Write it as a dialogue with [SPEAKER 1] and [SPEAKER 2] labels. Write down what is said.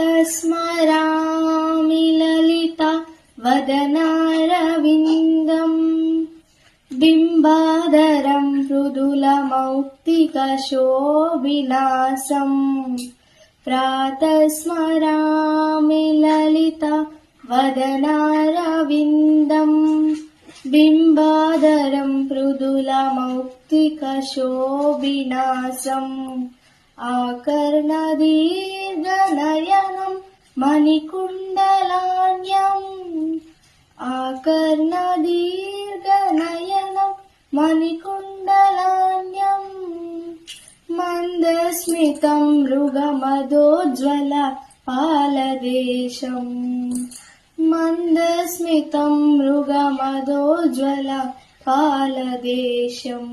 [SPEAKER 1] स्मरामि ललिता वदनारविन्दम्। बिम्बाधरं मृदुलमौक्तिकशोभिलासम्। प्रातः स्मरामि ललिता वदनारविन्दम्। बिम्बाधरं मृदुलमौक्तिकशोभिनासम् మణికుండలాన్యం ఆకర్ణ దీర్ఘనయనం మణికుండలాన్యం మందస్మితం మృగమదోజ్వల పాలదేశం. మందస్మితం మృగమదోజ్వల పాలదేశం.